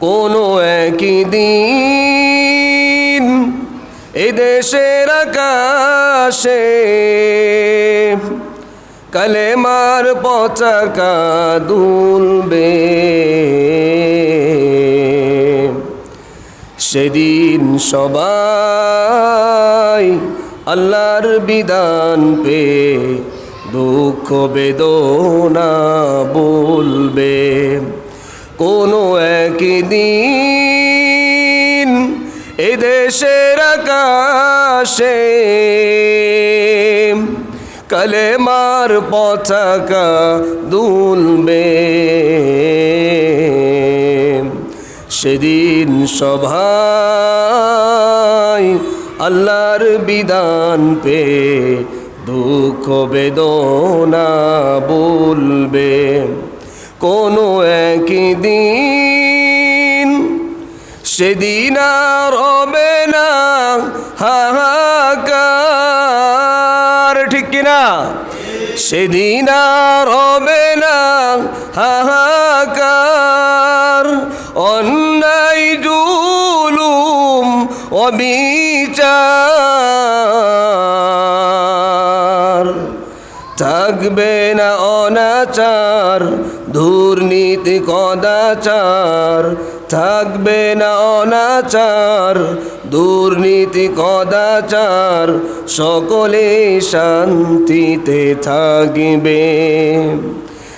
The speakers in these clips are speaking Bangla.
কোনো একই দিন এদেশের আকাশে কালেমার পতাকা দুলবে। সেদিন সবাই আল্লাহর বিধান পে দুঃখ বেদনা বলবে। কোনো একদিন এদেশের আকাশে কলেমার পতাকা দুলবে। সেদিন সভায় আল্লাহর বিধান পে দুঃখ বেদনা বলবে। কোনো একদিন সেদিন আর হবে না হাহাকার, ঠিক কিনা সেদিন আর হবে না হাহাকার। অন্যায়, জুলুম, অবিচার থাকবে না অনাচার, দুর্নীতি কদাচার। থাকবে না অনাচার, দুর্নীতি কদাচার, সকলে শান্তিতে থাকবে।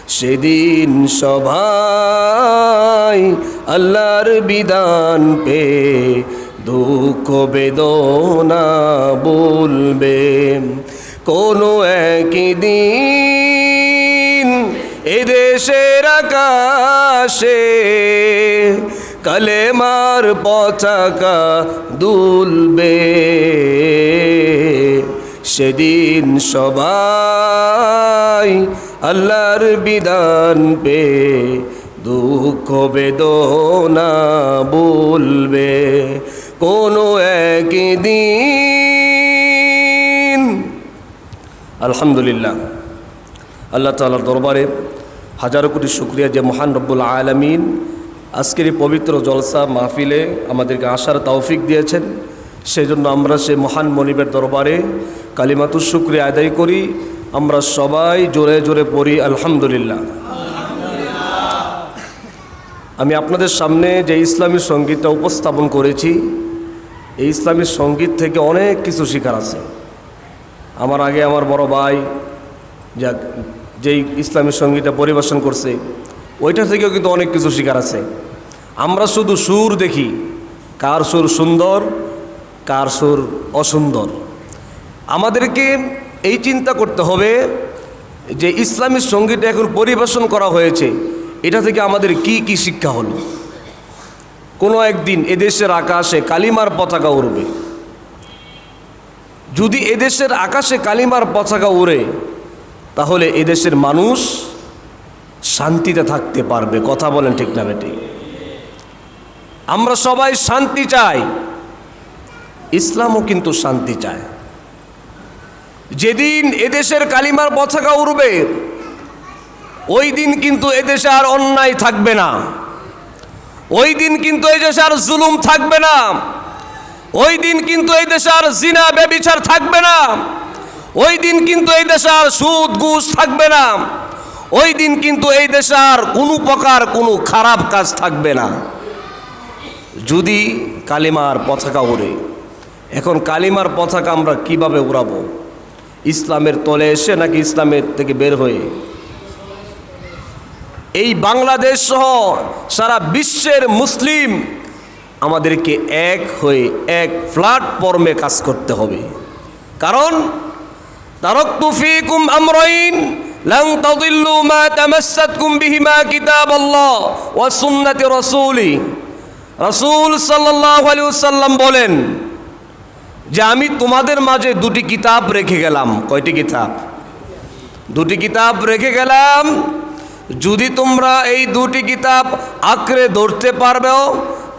সেদিন সভায় আল্লাহর বিধান পে দুঃখ বেদনা বলবে। কোনো একই একদিন এদেশের আকাশে কালেমার পতাকা দুলবে। সেদিন সবাই আল্লাহর বিধান পে দুঃখ বেদনা বলবে। কোনো একদিন আলহামদুলিল্লাহ। আল্লাহ তালার দরবারে হাজারো কোটি শুক্রিয়া যে মহান রব্বুল আলমিন আজকের এই পবিত্র জলসা মাহফিলে আমাদেরকে আসার তৌফিক দিয়েছেন। সেই জন্য আমরা সে মহান মনিবের দরবারে কালিমাতুর শুক্রিয়া আদায় করি। আমরা সবাই জোরে জোরে পড়ি, আলহামদুলিল্লাহ। আমি আপনাদের সামনে যে ইসলামী সঙ্গীতটা উপস্থাপন করেছি, এই ইসলামী সংগীত থেকে অনেক কিছু শেখার আছে। আমার আগে আমার বড় ভাই যা যেই ইসলামী সঙ্গীতটা পরিবেশন করছে ওইটা থেকেও কিন্তু অনেক কিছু শেখার আছে। আমরা শুধু সুর দেখি, কার সুর সুন্দর, কার সুর অসুন্দর। আমাদেরকে এই চিন্তা করতে হবে যে ইসলামী সংগীত এখন পরিবেশন করা হয়েছে, এটা থেকে আমাদের কি কি শিক্ষা হলো? কোনো একদিন এদেশের আকাশে কালিমার পতাকা উড়বে। যদি এদেশের আকাশে কালিমার পতাকা উড়ে, তাহলে এদেশের মানুষ শান্তিতে থাকতে পারবে। কথা বলেন ঠিক না বেটি? আমরা সবাই শান্তি চাই। ইসলামও কিন্তু শান্তি চায়। যেদিন এদেশের কালিমার পতাকা উড়বে, ওই দিন কিন্তু এদেশে আর অন্যায় থাকবে না। ওই দিন কিন্তু এদেশে আর জুলুম থাকবে না। ওই দিন কিন্তু এই দেশে আর জিনা, ব্যবিচার থাকবে না। ওই দিন কিন্তু এই দেশে আর সুদ, ঘুষ থাকবে না। ওই দিন কিন্তু এই দেশে আর কোনো প্রকার কোনো খারাপ কাজ থাকবে না। যদি কালিমার পতাকা ওড়ে, এখন কালিমার পতাকা আমরা কীভাবে উড়াবো ইসলামের তলে এসে নাকি ইসলামের থেকে বের হয়ে? এই বাংলাদেশ সহ সারা বিশ্বের মুসলিম আমাদেরকে এক হয়ে এক প্ল্যাটফর্মে কাজ করতে হবে। কারণ তারকতু ফিকুম আমরাইন, লাং তাদিল্লু মা তামাসসাতকুম বিহিমা কিতাবাল্লাহ ওয়া সুন্নাতি রাসূলি। বলেন যে, আমি তোমাদের মাঝে দুটি কিতাব রেখে গেলাম। কয়টি কিতাব? দুটি কিতাব রেখে গেলাম। যদি তোমরা এই দুটি কিতাব আঁকড়ে ধরতে পারবেও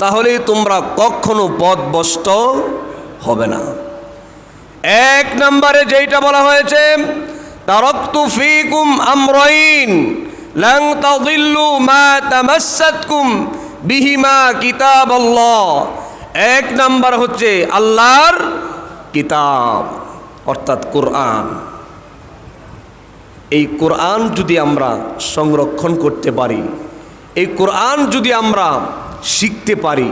তাহলে তোমরা কখনো পথভ্রষ্ট হবে না। এক নম্বরে যেইটা বলা হয়েছে, তারকতু ফিকুম মা তামাসসাতকুম বিহিমা কিতাব আল্লাহ এক নাম্বার হচ্ছে আল্লাহর কিতাব, অর্থাৎ কোরআন। এই কোরআন যদি আমরা সংরক্ষণ করতে পারি, এই কোরআন যদি আমরা শিখতে পারি।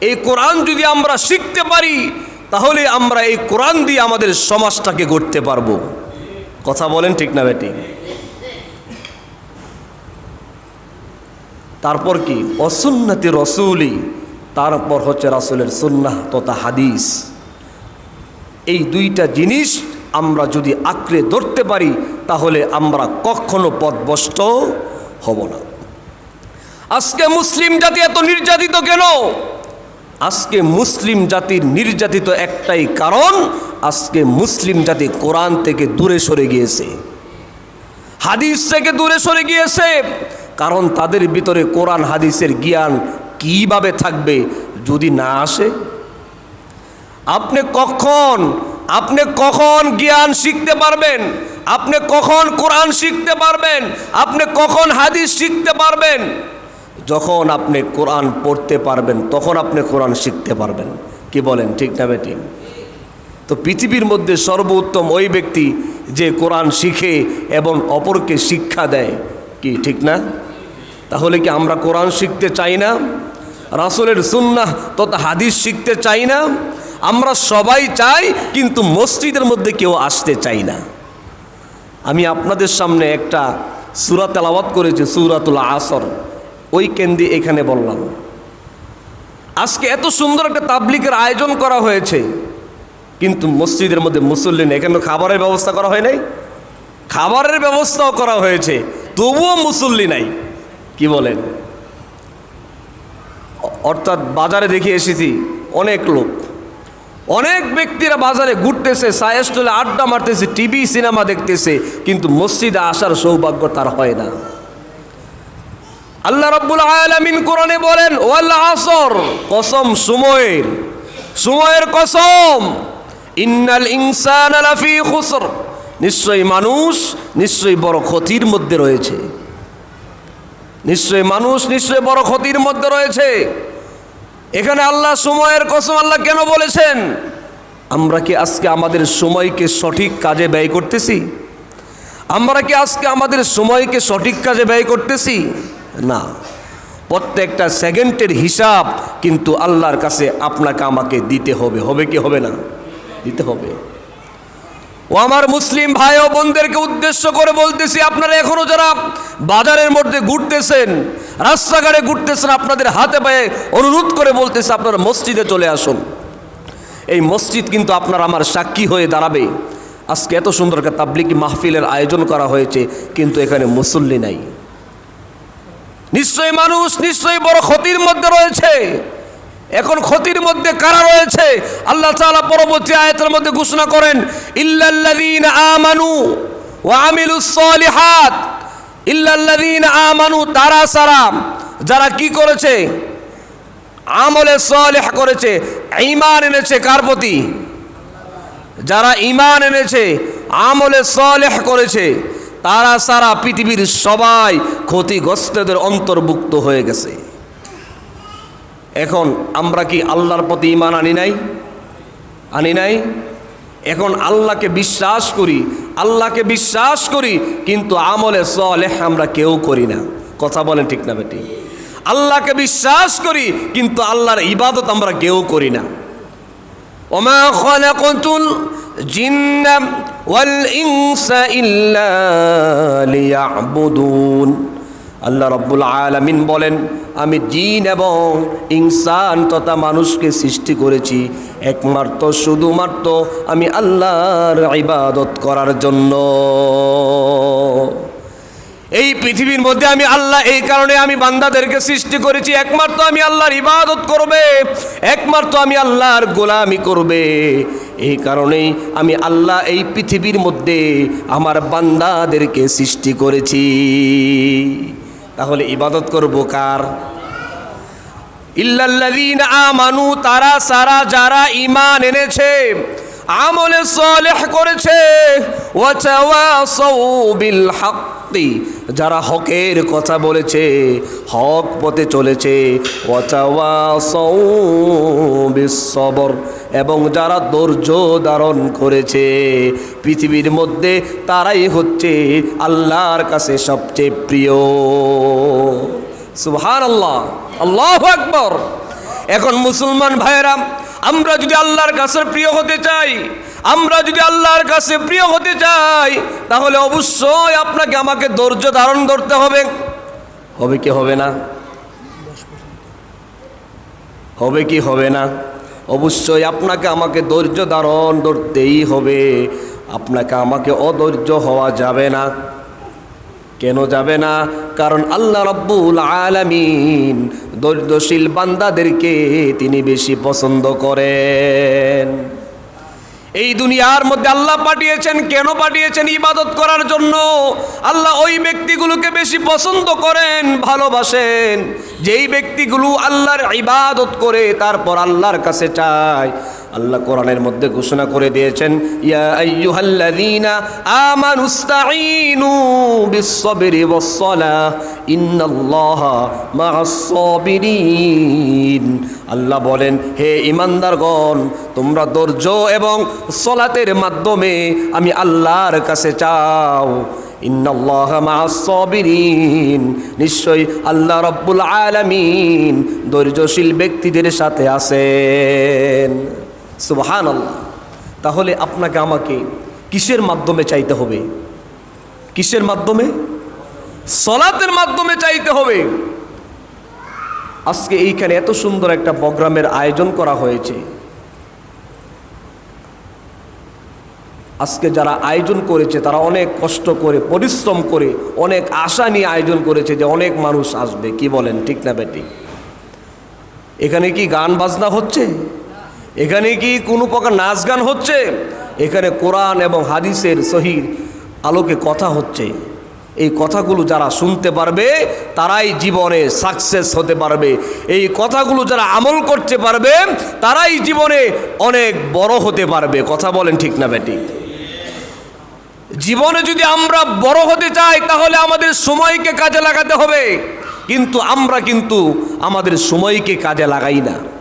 এই কোরআন যদি আমরা শিখতে পারি, তাহলে আমরা এই কোরআন দিয়ে আমাদের সমাজটাকে গড়তে পারব। কথা বলেন ঠিক না বেটি? তারপর কি? অসুন্নতি রসুলি, তারপর হচ্ছে রাসুলের সুন্নাহ তথা হাদিস। এই দুইটা জিনিস আমরা যদি আঁকড়ে ধরতে পারি, তাহলে আমরা কখনো পথভ্রষ্ট হব না। আজকে মুসলিম জাতি এত নির্যাতিত কেন? আজকে মুসলিম জাতির নির্যাতিত একটাই কারণ, আজকে মুসলিম জাতি কোরআন থেকে দূরে সরে গিয়েছে। হাদিস থেকে দূরে সরে গিয়েছে, কারণ তাদের ভিতরে কোরআন, হাদিসের জ্ঞান কীভাবে থাকবে যদি না আসে? আপনি কখন আপনি কখন জ্ঞান শিখতে পারবেন? আপনি কখন কোরআন শিখতে পারবেন? আপনি কখন হাদিস শিখতে পারবেন? যখন আপনি কোরআন পড়তে পারবেন, তখন আপনি কোরআন শিখতে পারবেন। কি বলেন, ঠিক না বেটি? তো পৃথিবীর মধ্যে সর্বোত্তম ওই ব্যক্তি যে কোরআন শিখে এবং অপরকে শিক্ষা দেয়, কি ঠিক না? তাহলে কি আমরা কোরআন শিখতে চাই না? রাসুলের সুন্নাহ তথা হাদিস শিখতে চাই না? আমরা সবাই চাই, কিন্তু মসজিদের মধ্যে কেউ আসতে চাই না। আমি আপনাদের সামনে একটা সুরা তেলাওয়াত করেছি, সুরাতুল আসর। ওই কেন্দ্রে এখানে বললাম। আজকে এত সুন্দর একটা তাবলিকের আয়োজন করা হয়েছে, কিন্তু মসজিদের মধ্যে মুসল্লি নেই এখানে খাবারের ব্যবস্থা করা হয় নাই। খাবারের ব্যবস্থাও করা হয়েছে, তবুও মুসল্লি নাই। কি বলেন? অর্থাৎ বাজারে দেখে এসেছি, অনেক লোক। অনেক ব্যক্তিরা বাজারে ঘুরতেছে, সায়েস্টলে আড্ডা মারতেছে, টিভি, সিনেমা দেখতেছে, কিন্তু মসজিদে আসার সৌভাগ্য তার হয় না। আল্লাহ রাব্বুল আলামিন কোরআনে বলেন, ওয়াল আসর কসম, সময়ের। সময়ের কসম। ইন্নাল ইনসান লাফি খুসর নিশ্চয়ই মানুষ, নিশ্চয়ই বড় ক্ষতির মধ্যে রয়েছে। নিশ্চয়ই মানুষ, নিশ্চয়ই বড় ক্ষতির মধ্যে রয়েছে। এখানে আল্লাহ সময়ের কসম আল্লাহ কেন বলেছেন? আমরা কি আজকে আমাদের সময়কে সঠিক কাজে ব্যয় করতেছি? আমরা কি আজকে আমাদের সময়কে সঠিক কাজে ব্যয় করতেছি? না। প্রত্যেকটা সেকেন্ডের হিসাব কিন্তু আল্লাহর কাছে আপনাকে আমাকে দিতে হবে। হবে কি হবে না? দিতে হবে। ও আমার মুসলিম ভাই ও বোনদেরকে উদ্দেশ্য করে বলতেছি, আপনারা এখনও যারা বাজারের মধ্যে ঘুরতেছেন, রাস্তাঘাটে ঘুরতেছেন, আপনাদের হাতে পায়ে অনুরোধ করে বলতেছে, আপনারা মসজিদে চলে আসুন। এই মসজিদ কিন্তু আপনার আমার সাক্ষী হয়ে দাঁড়াবে। আজকে এত সুন্দর একটা তাবলিকি মাহফিলের আয়োজন করা হয়েছে, কিন্তু এখানে মুসল্লি নাই। নিশ্চয়ই মানুষ নিশ্চয়ই বড় ক্ষতির মধ্যে রয়েছে। এখন ক্ষতির মধ্যে কারা রয়েছে? আল্লাহ তাআলা পরবর্তী আয়াতের মধ্যে ঘোষণা করেন, ইল্লাল্লাযীন আমানু ওয়া আমিলুস সলিহাত। ইল্লাল্লাযীন আমানু, তারা সারা যারা কি করেছে? আমলে সলেহ করেছে, ঈমান এনেছে কার প্রতি? যারা ঈমান এনেছে, আমলে সলেহ করেছে। তারা সারা পৃথিবীর সবাই ক্ষতিগ্রস্তদের অন্তর্ভুক্ত হয়ে গেছে। এখন আমরা কি আল্লাহর প্রতি ইমান আনি নাই? আনি নাই? এখন আল্লাহকে বিশ্বাস করি, আল্লাহকে বিশ্বাস করি, কিন্তু আমলে সলেহ আমরা কেউ করি না। কথা বলেন ঠিক না বেটি? আল্লাহকে বিশ্বাস করি, কিন্তু আল্লাহর ইবাদত আমরা কেউ করি না। وما خلقت الجن والإنس إلا ليعبدون আল্লাহ রব্বুল আলামিন বলেন আমি জিন এবং ইনসান তথা মানুষকে সৃষ্টি করেছি একমাত্র শুধুমাত্র আমি আল্লাহর ইবাদত করার জন্য এই পৃথিবীর মধ্যে আমি আল্লাহ, এই কারণে আমি বান্দাদেরকে সৃষ্টি করেছি। একমাত্র আমি আল্লাহর ইবাদত করবে, একমাত্র আমি আল্লাহর গোলামি করবে। এই কারণেই আমি আল্লাহ এই পৃথিবীর মধ্যে আমার বান্দাদেরকে সৃষ্টি করেছি। তাহলে ইবাদত করব কার? ইল্লাল্লাযীনা আমানু, তারা, সারা, যারা ঈমান এনেছে, আমলে সলেহ করেছে, ওয়া তাওয়াসাউ বিল হক। হাক্কি যারা হকের কথা বলেছে, হক পথে চলেছে বিশ্ববর এবং যারা ধৈর্য ধারণ করেছে, পৃথিবীর মধ্যে তারাই হচ্ছে আল্লাহর কাছে সবচেয়ে প্রিয়। সুবহান আল্লাহ আল্লাহ আকবর। এখন মুসলমান ভাইয়েরা, আমরা যদি আল্লাহর কাছে প্রিয় হতে চাই আমরা যদি আল্লাহর কাছে প্রিয় হতে চাই, তাহলে অবশ্যই আপনাকে আমাকে ধৈর্য ধারণ করতে হবে। হবে কি হবে না? হবে কি হবে না? অবশ্যই আপনাকে আমাকে ধৈর্য ধারণ ধরতেই হবে। আপনাকে আমাকে অধৈর্য হওয়া যাবে না। কেন যাবে না? কারণ আল্লাহ রব্বুল আলামিন ধৈর্যশীল বান্দাদেরকে তিনি বেশি পছন্দ করেন। এই দুনিয়ার মধ্যে আল্লাহ পাঠিয়েছেন, কেন পাঠিয়েছেন ইবাদত করার জন্য? আল্লাহ ওই ব্যক্তিগুলোকে বেশি পছন্দ করেন, ভালোবাসেন। যেই ব্যক্তিগুলো আল্লাহর ইবাদত করে, তারপর আল্লাহর কাছে চায়। আল্লাহ কোরআনের মধ্যে ঘোষণা করে দিয়েছেন, ইয়া আল্লাহ বলেন, হে ইমানদারগণ তোমরা ধৈর্য এবং সলাতের মাধ্যমে আমি আল্লাহর কাছে চাও। নিশ্চয় আল্লাহ রব্বুল আলমিন ধৈর্যশীল ব্যক্তিদের সাথে আছেন। সুবহান আল্লাহ তাহলে আপনাকে আমাকে কিসের মাধ্যমে চাইতে হবে? কিসের মাধ্যমে? সলাতের মাধ্যমে চাইতে হবে। আজকে এইখানে এত সুন্দর একটা প্রোগ্রামের আয়োজন করা হয়েছে। আজকে যারা আয়োজন করেছে, তারা অনেক কষ্ট করে, পরিশ্রম করে, অনেক আশা নিয়ে আয়োজন করেছে যে অনেক মানুষ আসবে। কি বলেন, ঠিক না বেটি? এখানে কি গান বাজনা হচ্ছে? এখানে কি কোনো প্রকার নাচ গান হচ্ছে? এখানে কোরআন এবং হাদিসের সহির আলোকে কথা হচ্ছে। এই কথাগুলো যারা শুনতে পারবে, তারাই জীবনে সাকসেস হতে পারবে। এই কথাগুলো যারা আমল করতে পারবে, তারাই জীবনে অনেক বড় হতে পারবে। কথা বলেন ঠিক না বেটি? জীবনে যদি আমরা বড় হতে চাই, তাহলে আমাদের সময়কে কাজে লাগাতে হবে। কিন্তু আমরা কিন্তু আমাদের সময়কে কাজে লাগাই না।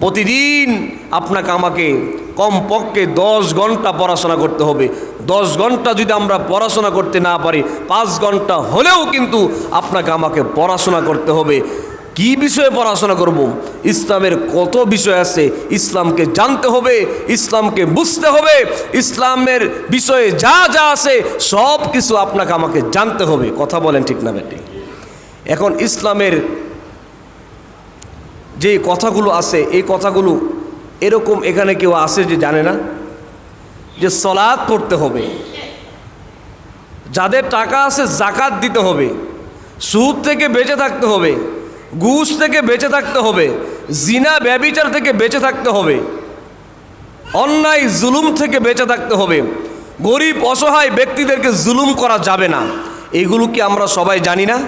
প্রতিদিন আপনাকে আমাকে কমপক্ষে দশ ঘণ্টা পড়াশোনা করতে হবে। দশ ঘণ্টা যদি আমরা পড়াশোনা করতে না পারি, পাঁচ ঘণ্টা হলেও কিন্তু আপনাকে আমাকে পড়াশোনা করতে হবে। কি বিষয়ে পড়াশোনা করব? ইসলামের কত বিষয় আছে? ইসলামকে জানতে হবে, ইসলামকে বুঝতে হবে, ইসলামের বিষয়ে যা যা আছে সব কিছু আপনাকে আমাকে জানতে হবে। কথা বলেন ঠিক না বেটি? এখন ইসলামের যে কথাগুলো আছে, এই কথাগুলো এরকম এখানে কেউ আছে যে জানে না? যে সলাদ পড়তে হবে। যাদের টাকা আছে জাকাত দিতে হবে। সুদ থেকে বেঁচে থাকতে হবে। ঘুষ থেকে বেঁচে থাকতে হবে। জিনা, ব্যবিচার থেকে বেঁচে থাকতে হবে। অন্যায়, জুলুম থেকে বেঁচে থাকতে হবে। গরিব, অসহায় ব্যক্তিদেরকে জুলুম করা যাবে না। এগুলো কি আমরা সবাই জানি না?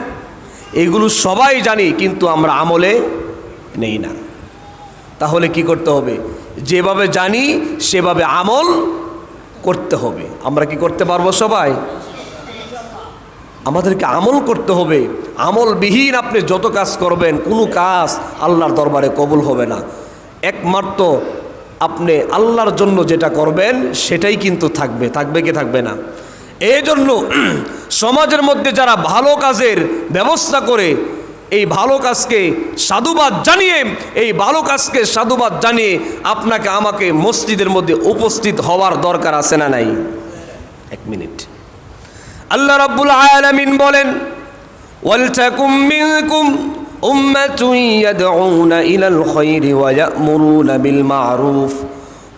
এগুলো সবাই জানি, কিন্তু আমরা আমলে নেই না। তাহলে কি করতে হবে? যেভাবে জানি, সেভাবে আমল করতে হবে। আমরা কি করতে পারব সবাই? আমাদেরকে আমল করতে হবে। আমলবিহীন আপনি যত কাজ করবেন, কোনো কাজ আল্লাহর দরবারে কবুল হবে না। একমাত্র আপনি আল্লাহর জন্য যেটা করবেন, সেটাই কিন্তু থাকবে। থাকবে কি থাকবে না? এই জন্য সমাজের মধ্যে যারা ভালো কাজের ব্যবস্থা করে এই ভালো কাজকে সাধুবাদ জানিয়ে, এই ভালো কাজকে সাধুবাদ জানিয়ে আপনাকে আমাকে মসজিদের মধ্যে উপস্থিত হওয়ার দরকার আছে না নাই? এক মিনিট। আল্লাহ রাব্বুল আলামিন বলেন, ওয়ালতাকুম মিনকুম উম্মাতুন ইয়াদউনা ইলাল খায়রি ওয়া ইয়া'মুরুনা বিল মা'রুফ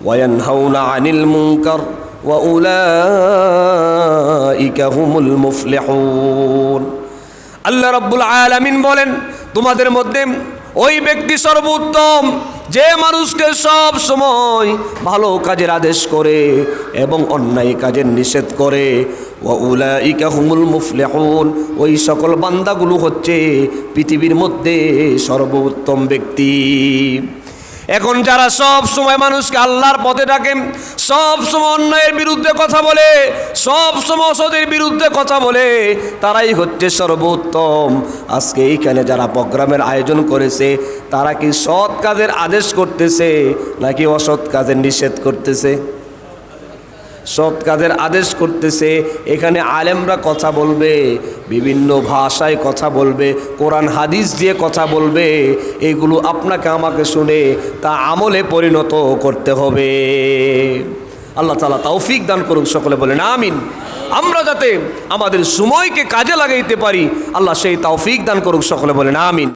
ওয়া ইয়ানহাউনা আনিল মুনকার ওয়া উলাইকা হুমুল মুফলিহুন। আল্লাহ রব্বুল আলামিন বলেন, তোমাদের মধ্যে ওই ব্যক্তি সর্বোত্তম, যে মানুষকে সব সময় ভালো কাজের আদেশ করে এবং অন্যায় কাজের নিষেধ করে। হুমুল ওই সকল বান্দাগুলো হচ্ছে পৃথিবীর মধ্যে সর্বোত্তম ব্যক্তি। এখন যারা সব সময় মানুষকে আল্লাহর পথে ডাকেন সব সময় অন্যায়ের বিরুদ্ধে কথা বলে, সব সময় অসদের বিরুদ্ধে কথা বলে, তারাই হচ্ছে সর্বোত্তম। আজকে এইখানে যারা প্রোগ্রামের আয়োজন করেছে, তারা কি সৎ কাজের আদেশ করতেছে, নাকি অসৎ কাজের নিষেধ করতেছে? সৎ কাজের আদেশ করতেছে। এখানে আলেমরা কথা বলবে, বিভিন্ন ভাষায় কথা বলবে, কোরআন, হাদিস দিয়ে কথা বলবে। এগুলো আপনাকে আমাকে শুনে তা আমলে পরিণত করতে হবে। আল্লাহ তালা তৌফিক দান করুক, সকলে বলেন আমিন। আমরা যাতে আমাদের সময়কে কাজে লাগাইতে পারি, আল্লাহ সেই তৌফিক দান করুক, সকলে বলেন আমিন।